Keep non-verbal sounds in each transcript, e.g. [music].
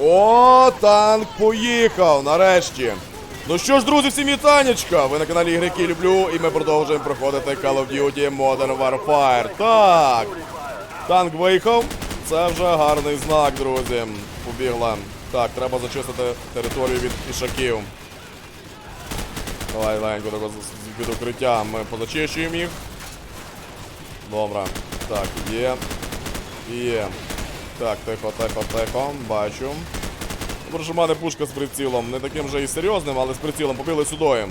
О, танк поїхав, нарешті. Ну що ж, друзі, всім вітанечка! Ви на каналі Ігрики Люблю, і ми продовжуємо проходити Call of Duty Modern Warfare. Так, танк виїхав. Це вже гарний знак, друзі. Побігла. Так, треба зачистити територію від пішаків. Давай, легенько тако від укриття. Ми позачищуємо їх. Добре. Так, є. Є. Так, тихо, тихо, тихо. Бачу. Мене пушка з прицілом. Не таким же і серйозним, але з прицілом побігли сюди.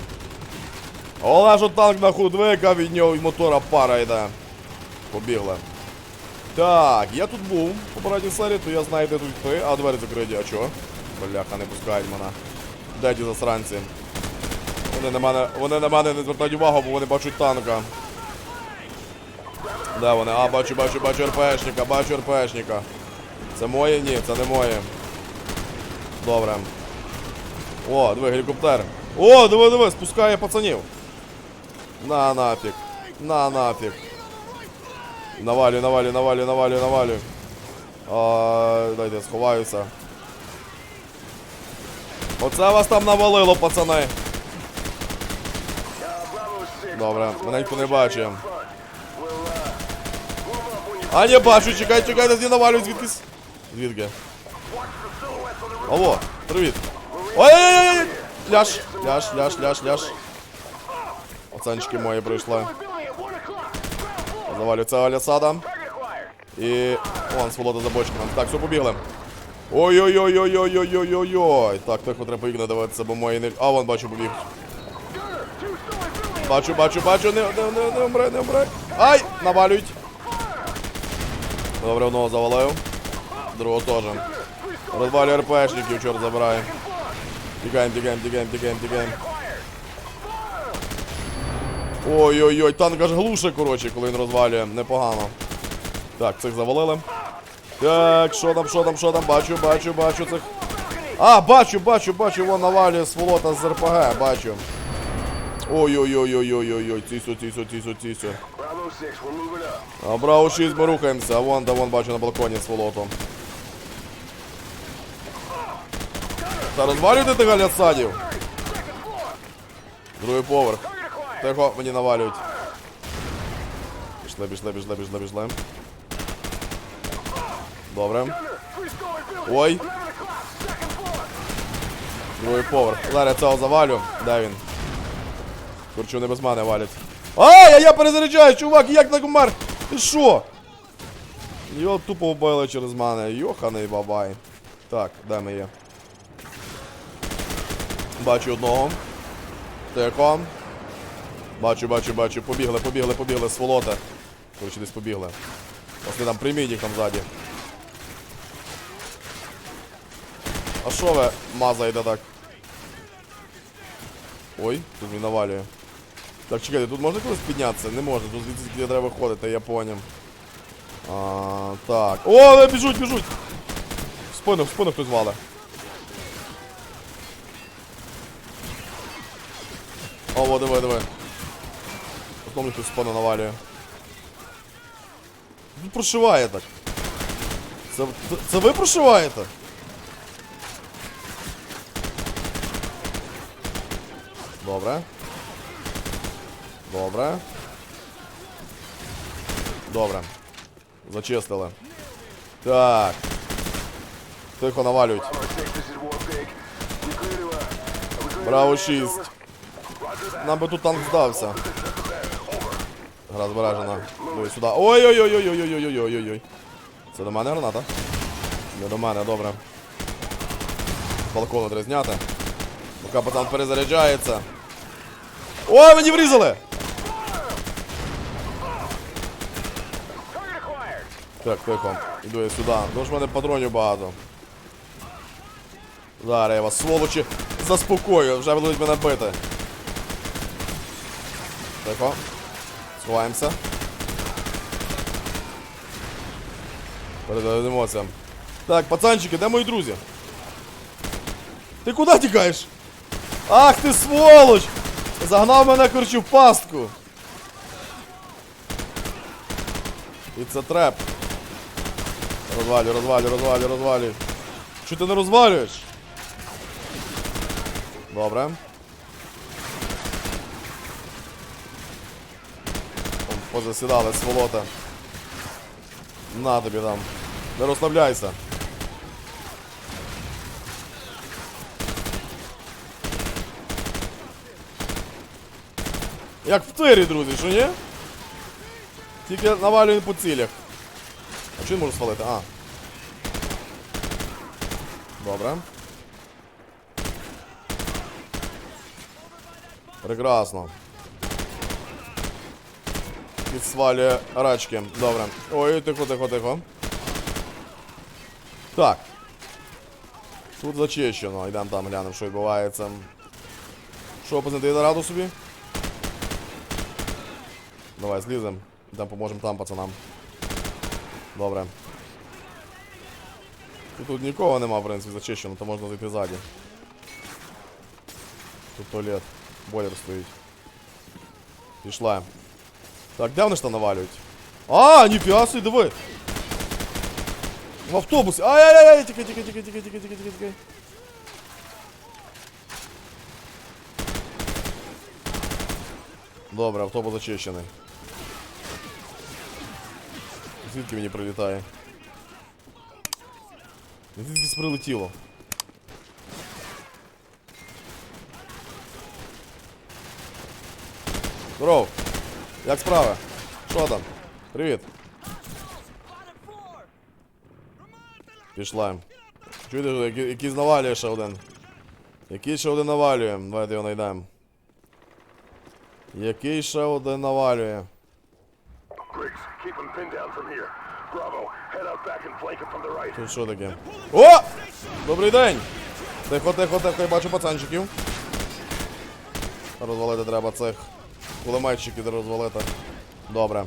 Оле, що танк на худвика, від нього мотора пара йде. Побігли. Так, я тут був в попередній серії, то я знаю, де тут йти. А двері закриті, а чого? Бляха, не пускають мене. Де ті засранці? Вони на мене, вони на мене не звертають увагу, бо вони бачать танка. Де вони? А, бачу, бачу, бачу РПшника, бачу РПшника. Це моє? Ні, це не моє. Добре. О, диви, гелікоптер. О, диви, диви, спускає пацанів. На нафіг. На нафіг. Навалю, навалю, навалю, навалю, навалю. А, дайте, сховаюся. Оце вас там навалило, пацани. Добре, мене ніхто не бачить. А не бачу, чекай, чекай, десь не навалюють звідкись. Звідки? Алло, привіт. Ой-ой-ой! Ляш, ляш, ляш, ляш, ляш. Пацанчики мої прийшли. Завалю цього лясада. І... Вон, сволота за бочками. Так, все, побігли. Ой-ой-ой-ой-ой-ой-ой-ой-ой. Так, тихо, треба вікна дивитися, бо мої не... А, вон, бачу, побіг. Бачу, бачу, бачу, не, не, не, не умре, не умре. Ай! Навалюють. Добре, одного завалив. Другого теж. Розвалюю РПшників, чорт забирає. Тікаємо, тікаємо, тікаємо, тікаємо, тікаємо. Ой-ой-ой, танк аж глуше, коротше, коли він розвалює. Непогано. Так, цих завалили. Так, що там, що там, що там? Бачу, бачу, бачу цих. А, бачу, бачу, бачу, вон навалює сволота з РПГ, бачу. Ой-ой-ой-ой-ой-ой-ой. Bravo 6, we're moving. А Браво 6 ми рухаємося, вон, да вон бачу на балконі сволоту. Та розвалюйте тих галясадів. Другий поверх. Тихо, мені навалюють. Пішли, пішли, пішли, пішли, пішли. Добре. Ой. Другий поверх. Зараз я цього завалю. Де він? Курчу не без мене валять. Ай, а я перезаряджаю, чувак, як так умер? Ти що? Його тупо вбили через мене. Йоханий бабай. Так, де ми є? Бачу одного. Тихо. Бачу, бачу, бачу. Побігли, побігли, побігли, сволота. Короче, десь побігли. Ось там прийміть там ззаді. А що ви мазаєте так? Ой, тут він навалює. Так, чекайте, тут можна колись піднятися? Не можна, тут звідси треба виходити, я поняв. А, так. О, біжуть, біжуть! В спину, в спину хтось вале. О, давай, давай. Потом их спана навалю. Ну, Тут прошиває так. Це, це, це ви прошиваєте? Добре. Добре. Добре. Зачистили. Так. Тихо навалюють. Браво 6. Нам би тут танк здався. Гра збережена. Диви сюди. Ой-ой-ой-ой-ой-ой-ой-ой-ой. Це до мене граната? Не до мене, добре. З балкону треба зняти. Поки пацан перезаряджається. Ой, мені врізали! Так, тихо. Іду я сюди. Тому що в мене патронів багато. Зараз я вас, сволочі, заспокою, вже будуть мене бити. Тихо. Сховаємося. Передаємося. Так, пацанчики, де мої друзі? Ти куди тікаєш? Ах ти сволоч! Загнав мене корчу в пастку. І це треп. Розвалю, розвалю, розвалю, розвалю. Що ти не розвалюєш? Добре. Позасідали сволота. На тобі там. Не розслабляйся. Як в тирі, друзі, що ні? Тільки навалюємо по цілях. А що він може свалити? А. Добре. Прекрасно. Підсвалює рачки. Добре. Ой, тихо, тихо, тихо. Так. Тут зачищено. Йдемо там глянемо, що відбувається. Що, пацани, ти раду собі? Давай, злізем. Йдемо поможемо там, пацанам. Добре. І тут нікого нема, в принципі, зачищено, то можна зайти ззаді. Тут туалет. Бойлер стоїть. Пішла. Так, де вони ж там навалюють? А, ніфіга собі, диви! В автобусі! Ай-яй-яй! Тікай, тікай, тікай, тікай, тікай, тікай, тікай, тікай. Добре, автобус зачищений. Звідки мені прилітає? Звідки прилетіло? Здоров! Як справа? Що там? Привіт. Пішла. Чуєте, якийсь навалює ще один. Який ще один навалює. Давайте його знайдемо. Який ще один навалює. Тут що таке? О! Добрий день! Тихо, тихо, тихо, я бачу пацанчиків. Розвалити треба цих кулеметчиків розвалити. Добре.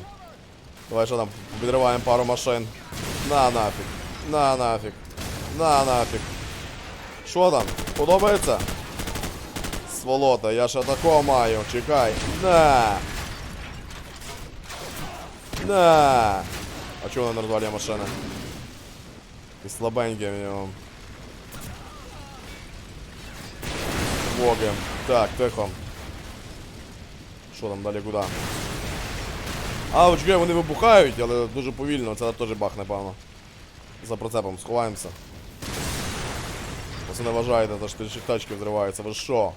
Давай що там, відриваємо пару машин. На нафіг. На нафіг. На нафіг. Що там? Подобається? Сволота, я ще такого маю. Чекай. На! На! А чого вона не розвалює машини? Якийсь слабенький в нього. Боги. Так, тихо. Що там далі куди? А, очки, вони вибухають, але дуже повільно, це теж бах, напевно. За процепом сховаємося. Просто не вважаєте, то що ті тачки взриваються. Ви що?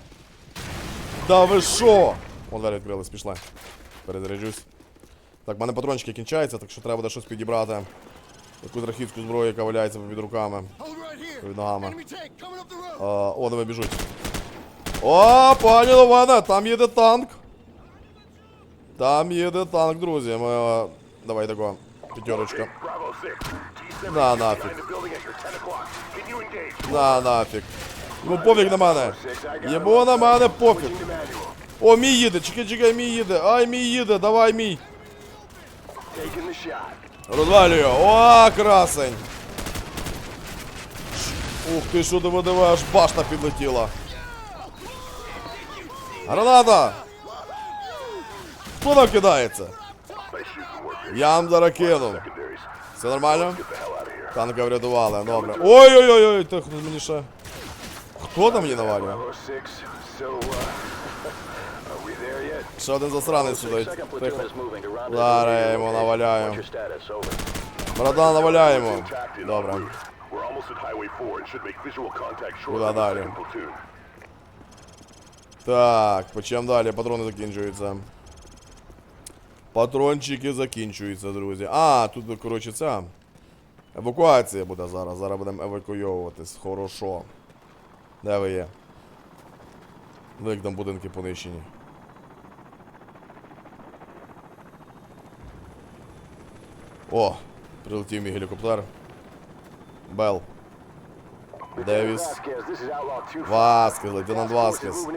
Да ви що? Вон двері відкрились, пішли. Перезаряджусь. Так, в мене патрончики кінчаються, так що треба буде щось підібрати. Якусь рахітську зброю, яка валяється під руками. Під ногами. А, о, диви, біжуть. О, пані Ловена, там їде танк. Там їде танк, друзі. Ми, е, давай тако, п'ятерочка. Bravo 6, T-7 Nah, is nah, behind the building at your 10 o'clock. Can you engage? На нафіг. Ну пофіг на мене. Six, I got Єбо на мене пофіг. Switching to manual. О, мій їде, чекай, чекай, мій їде. Ай, мій їде, давай мій. Taking the shot. Розвалюю. О, красень. Ух ти, що диви, диви, аж башта підлетіла. Граната! Там кидається? Я вам зараз кину. Secondaries. Все нормально? Танка врятували, добре. Ой-ой-ой, тихо, мені ще. Хто там мені навалює? Bravo 6, so, uh, are we there yet? Ще один засранець сюди. Тихо. Зараз йому? Over. Братан, наваляємо. Добре. en route. We're almost at Highway 4 and should make visual contact shortly Куда далі? Так, почем далі? Патрони закінчуються. Патрончики закінчуються, друзі. А, тут, коротше, ця. Евакуація буде зараз. Зараз будемо евакуйовуватись. Хорошо. Де ви є? Ну, як там будинки понищені. О, прилетів мій гелікоптер. Бел. Девіс. Vasquez, this is Outlaw 2 Васкес, лейтенант Васкес.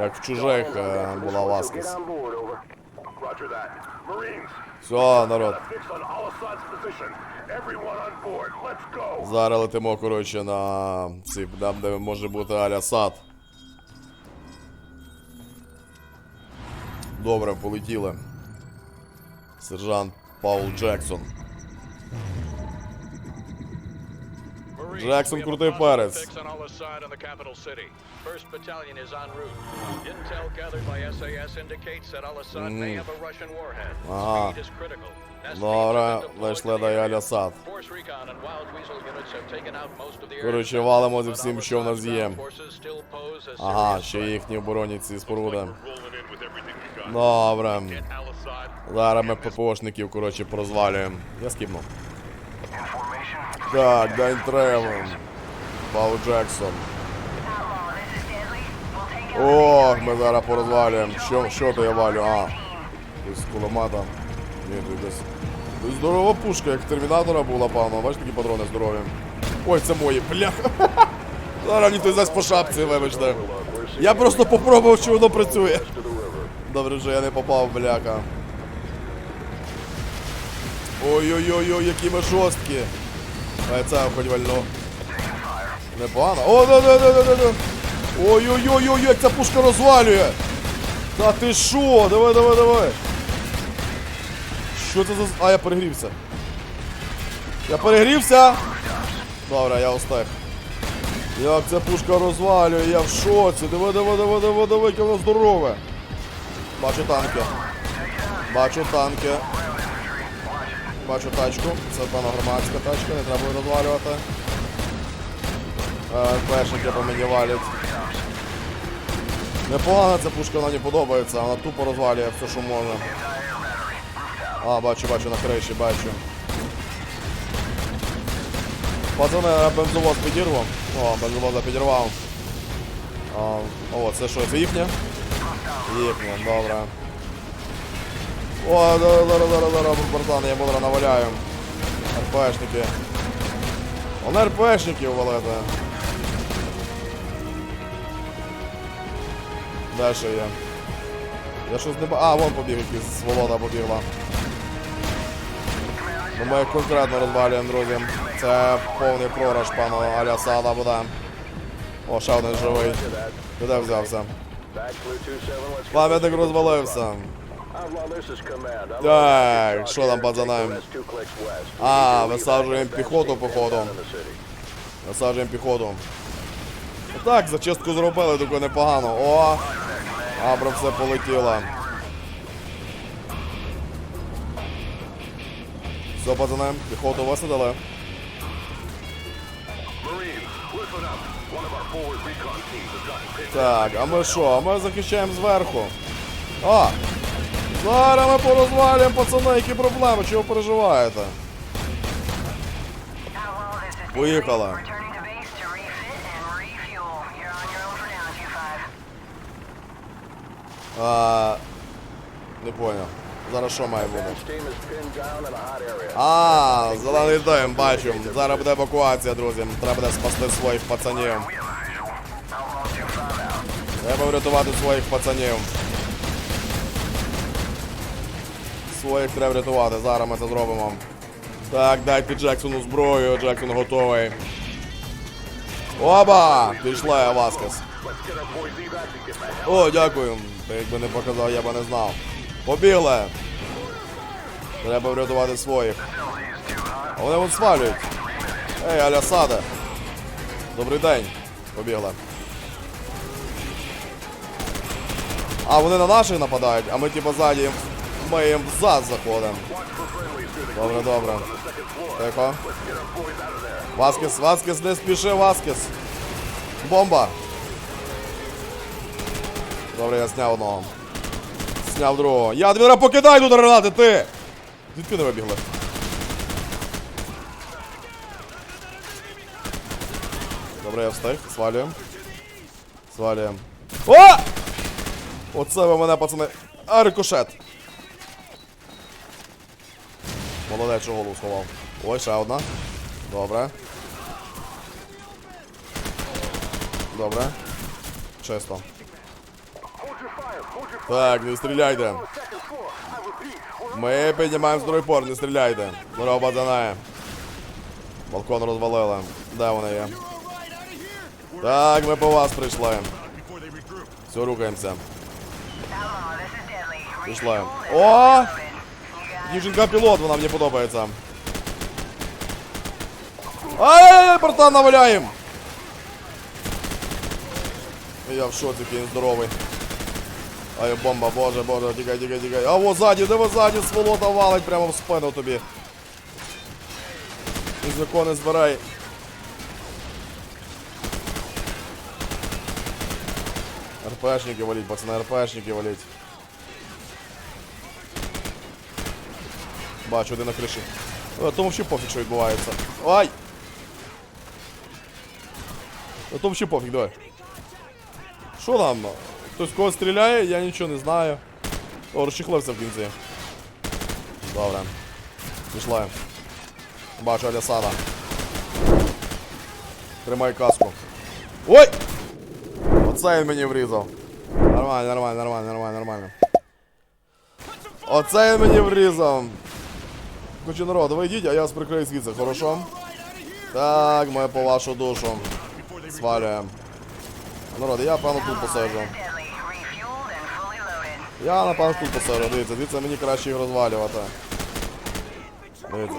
Як в чужих е, була Васкес. Все, народ. Зараз летимо, коротше, на ці, там, де може бути Аля-Сад. Добре, полетіли. Сержант Паул Джексон. A Russian warhead. Ага. Добре, вийшли до Коротше, air валимо зі всім, що в нас є. Ага, ще їхні оборонні ці споруди. Добре. Зараз ми ППОшників, коротше, прозвалюємо. Я скіпнув. Так, Дайн Тревен. Пау Джексон. Ох, ми зараз порозвалюємо. Що, що то я валю? А, з кулемета. Ні, тут десь. Здорова пушка, як термінатора була, певно. Бачиш такі патрони здорові. Ой, це мої, бляха. [laughs] Зараз мені хтось дасть по шапці, вибачте. Я просто попробував, чи воно працює. Добре, що я не попав, бляха. Ой-ой-ой, які ми жорсткі. Це хоч вально. Непогано. О, да, да, да, да, да, да. Ой-ой-ой, як ця пушка розвалює. Та ти що? Давай, давай, давай. Що це за... А, я перегрівся. Я перегрівся. Добре, я устиг. Як ця пушка розвалює, я в шоці. Давай, давай, давай, давай, давай, яке воно здорове. Бачу танки. Бачу танки. Бачу тачку. Це пана громадська тачка, не треба розвалювати. Е, Першики по мені валять. Непогана ця пушка, вона мені подобається, вона тупо розвалює все, що можна. А, бачу, бачу на криші, бачу. Пацани, бензовоз підірвав. О, бензовоза підірвав. О, це що, це їхнє? Їхнє, добре. О, зараз, зараз, зараз, братан, я бодро наваляю. РПшники. Вони РПшників валити. Де ще є? Я щось не ба... А, вон побіг якийсь, сволода побігла. Ну конкретно розвалюємо, друзі. Це повний прораж пану Алясада буде. О, ще один живий. Де взявся? Back Blue 2-7. Пам'ятник розвалився. Так, що там, west. А, висаджуємо піхоту, походу. Насаджуємо піхоту. Так, зачистку зробили, таке непогано. О! Абра все полетіло. Все, пацани, піхоту висадили. Так, а ми що? А ми захищаємо зверху. А! Зараз ми порозвалюємо, пацани, які проблеми, чого переживаєте? Q5. А, не поняв. Зараз що має бути? А, зелений дим, бачу. Зараз буде евакуація, друзі. Треба буде спасти своїх пацанів. Треба врятувати своїх пацанів. Своїх треба врятувати, зараз ми це зробимо. Так, дайте Джексону зброю, Джексон готовий. Оба! Пішла Васкес. О, дякую. Ти якби не показав, я би не знав. Побігли. Треба врятувати своїх. Вони вон свалюють. Ей, Алясаде. Добрий день. Побігли. А, вони на наших нападають, а ми типу ззаді ми їм заходимо. Добре, добре. Тихо. Васкес, Васкес, не спіши, Васкес. Бомба. Добре, я зняв одного. Зняв другого. Я двіра покидай тут гранати, ти! Звідки не вибігли? Добре, я встиг, свалюємо. Свалюємо. О! Оце ви мене, пацани. А, рикошет. Молодець, що голову сховав. Ой, ще одна. Добре. Добре. Чисто. Так, не стріляйте. Ми піднімаємо стройпор, не стріляйте. Здорово, пацани. Балкон розвалили. Де вони є? Так, ми по вас прийшли. Все, рухаємося. Пішли. О! Дівчинка пілот, вона мені подобається. Ай, братан, наваляєм! Я в шоці, який він здоровий. Ай, бомба, боже, боже, тікай, тікай, тікай. А во ззаді, диви ззаді, сволота валить прямо в спину тобі. Із закони збирай. РПшники валить, пацани, РПшники валить. Бачу, один на криші. О, тому ще пофіг, що відбувається. Ай! А тому ще пофіг, давай. Що там? Хтось в когось стріляє, я нічого не знаю. О, розчехлився в кінці. Добре. Пішла. Бачу Алясада. Тримай каску. Ой! Оце він мені врізав. Нормально, нормально, нормально, нормально, нормально. Оце він мені врізав. Хоче народ, ви йдіть, а я вас прикрию звідси, хорошо? Так, ми по вашу душу. Свалюємо. Народ, я певно тут посаджу. Я напевно тут посаджу, дивіться, дивіться, мені краще їх розвалювати. Дивіться.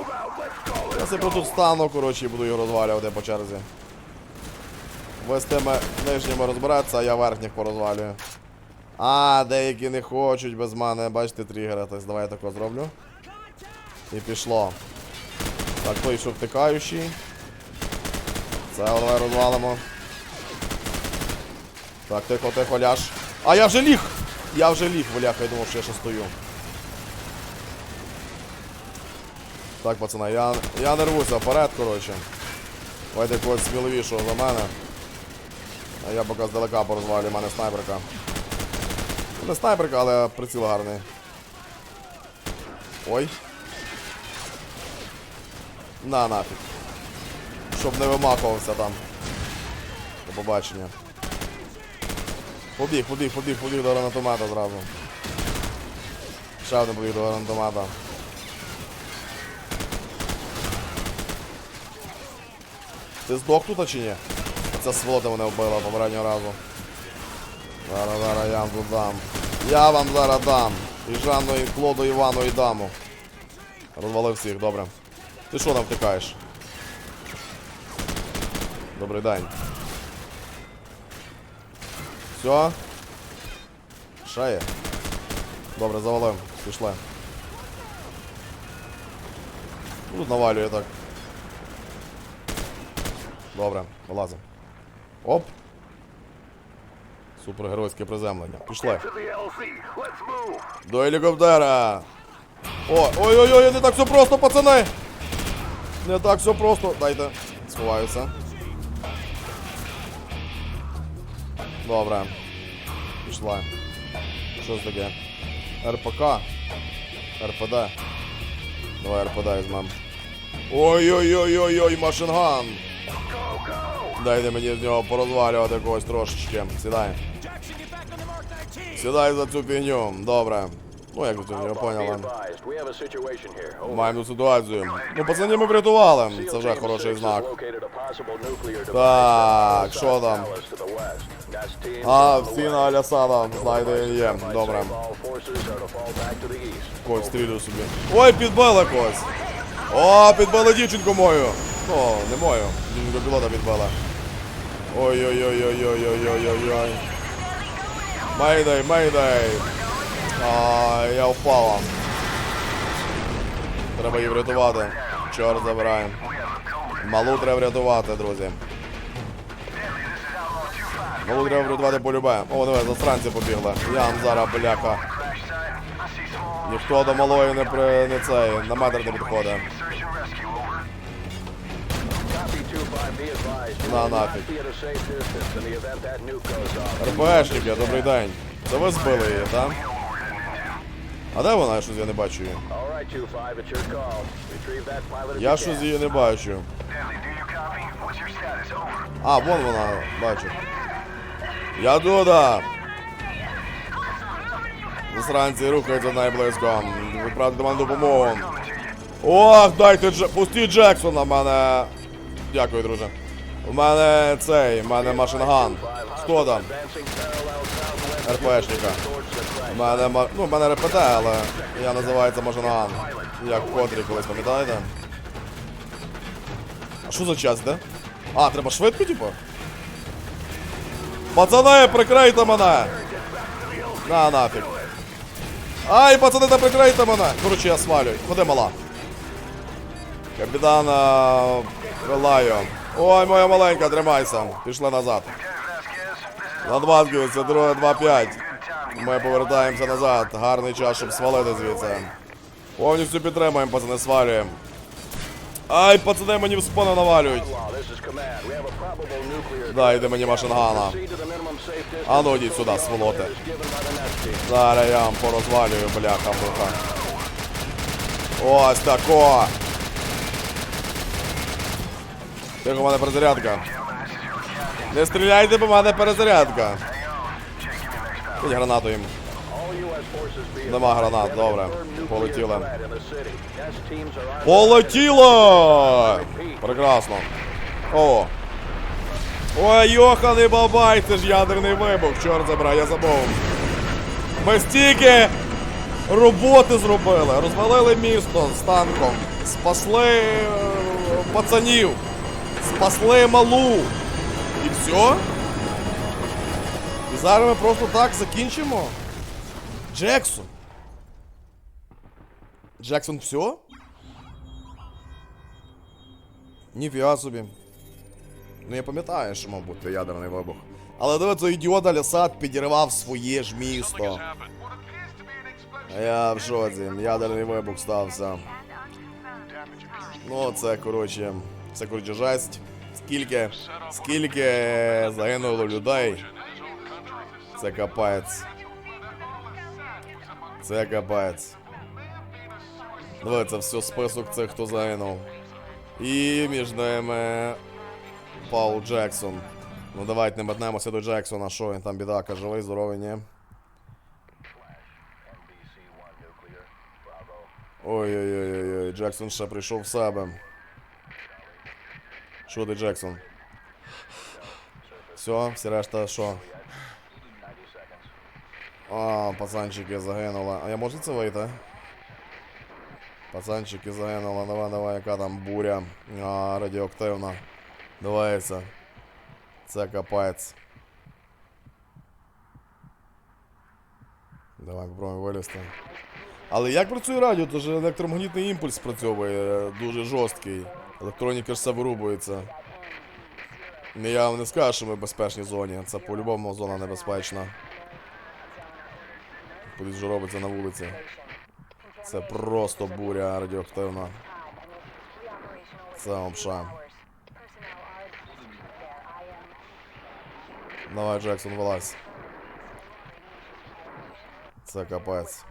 Я себе тут стану, коротше, і буду їх розвалювати по черзі. Ви з тими нижніми розбереться, а я верхніх порозвалюю. А, деякі не хочуть без мене, бачите, тригеритись. Давай я тако зроблю. І пішло. Так, що втикаючий. Це давай розвалимо. Так, тихо, тихо, ляж. А я вже ліг! Я вже ліг, воляка, я думав, що я ще стою. Так, пацани, я, я не рвуся вперед, коротше. Давайте когось сміливішого за мене. А я поки здалека порозвалю, у мене снайперка. Не снайперка, але приціл гарний. Ой. На нафіг. Щоб не вимахувався там. До побачення. Побіг, побіг, побіг, побіг до гранатомета зразу. Ще один побіг до гранатомета. Ти здох тут чи ні? Ця сволота мене вбила попереднього разу. Зараз, зараз я вам тут дам. Я вам зараз дам. І Жанну, і Клоду, Івану, і даму. Розвалив всіх, добре. Ти що там втикаєш? Добрий день. Все. Ще є. Добре, завалив. Пішли. Тут навалює так. Добре, вилазимо. Оп. Супергеройське приземлення. Пішли. До гелікоптера. Ой-ой-ой, не так все просто, пацани. Не так все просто. Дайте. Сховаюся. Добре. Пішла. Що це таке? РПК. РПД. Давай РПД візьмем. Ой-ой-ой-ой-ой, машинган. Дайте мені з нього порозвалювати когось трошечки. Сідай. Сідай за цю фігню. Добре. Ну як situation here. Over. Маємо ситуацію. Ну, пацанів ми врятували. Це вже хороший знак. Так, що там? А, всі на Алясада знайдені є. Добре. Когось стрілю собі. Ой, підбила когось. О, підбила дівчинку мою. Ну, не мою. Дівчинку пілота підбила. Ой-ой-ой-ой-ой-ой-ой-ой-ой. Мейдай, мейдай. А, я впала. Треба її врятувати. Чорт забирає. Малу треба врятувати, друзі. Малу треба врятувати полюбе. О, давай, засранці побігли. Я вам зараз, бляха. Ніхто до малої не при не цей, на метр не підходить. Copy 2-5, be advised. You На нафіг. РПшники, добрий день. Це ви збили її, так? А де вона? Я щось я не бачу її. All right, 2-5, it's your call. Retrieve that pilot if Я щось її не бачу. А, вон вона, бачу. Я туди. Засранці рухаються найблизько. Відправте до мене допомогу. Ох, дайте Дж... Пустіть Джексона, в мене. Дякую, друже. У мене цей, у мене машинган. Хто там? РПшника. У мене, ну, мене РПТ, але я називається машинган. Як котрі колись, пам'ятаєте? А що за час, де? А, треба швидко, типу? Пацани, прикрийте мене! На нафіг. Ай, пацани, та прикрийте мене! Коротше, я свалюю. Ходи, мала. Капітан а, Релайо. Ой, моя маленька, тримайся. Пішли назад. 2 друге 2-5. Ми повертаємося назад. Гарний час, щоб свалити звідси. Повністю підтримуємо, пацани, свалюємо. Ай, пацани, мені в спину навалюють. Nuclear. Дайте мені машингана. А ну йдіть сюди, сволоти. Зараз я вам порозвалюю, бляха муха. Ось тако. Тихо, у мене перезарядка. Не стріляйте, бо мене перезарядка. Кинь гранату їм. Нема гранат, добре. armed. Полетіло! Прекрасно. О. Ой, йоханий бабай, це ж ядерний вибух, чорт забирай, я забув. Ми стільки роботи зробили, розвалили місто з танком, спасли е, пацанів, спасли малу. І все? І зараз ми просто так закінчимо? Джексон. Джексон все? Ніфіга собі. Ну я пам'ятаю, що мав бути ядерний вибух. Але диви, цей ідіот Алісад підірвав своє ж місто. Я в шоці. Ядерний вибух стався. Ну, це коротше. Це коротше жесть. Скільки. Скільки загинуло людей. Це капець. Це капець. Диви, це все список цих, хто загинув. І між ними Паул Джексон. Ну давайте не метнемося до Джексона, що він там бідака, живий, здоровий, ні. Ой-ой-ой, Джексон ще прийшов в себе. Ти, Джексон? Все, всі решта що? А, пацанчики загинули. А я можу це вийти? Пацанчики загинули, давай, давай, яка там буря а, радіоактивна. Давай це. Капець. Давай попробуємо вилізти. Але як працює радіо? Тож електромагнітний імпульс спрацьовує дуже жорсткий. Електроніка ж все вирубується. Ну, Я вам не скажу, що ми в безпечній зоні. Це по-любому зона небезпечна. Кудись вже робиться на вулиці. Це просто буря радіоактивна. Це обша. Давай, Джексон, вилазь. Це капець.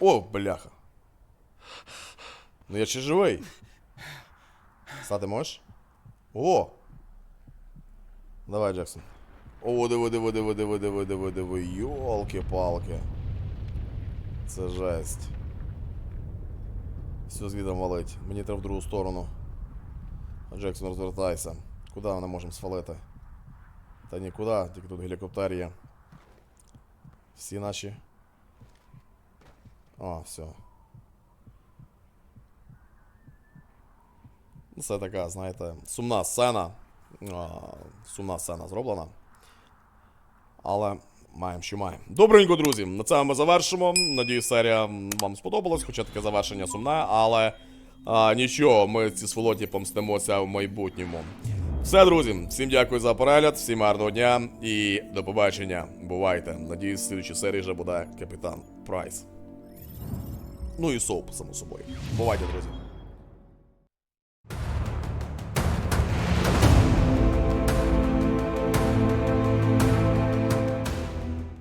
О, бляха. Ну я ще живий. Стати можеш? О! Давай, Джексон. О, диви, диви, диви, диви, диви, диви, диви. Йолки-палки. Це жесть. Все звідом валить. Мені треба в другу сторону. Джексон, розвертайся. Куди ми можемо свалити? Та нікуди, тільки тут гелікоптер є. Всі наші. О, все. Ну, Це така, знаєте, сумна сцена. Сумна сцена зроблена. Але маємо, що маємо. Добренько, друзі. На цьому ми завершимо. Надіюсь, серія вам сподобалась, хоча таке завершення сумне, але а, нічого, ми ці сволоті помстимося в майбутньому. Все, друзі, всім дякую за перегляд, всім гарного дня і до побачення. Бувайте. Надіюсь, в слідчій серії вже буде капітан Прайс. Ну і соуп, само собою. Бувайте, друзі.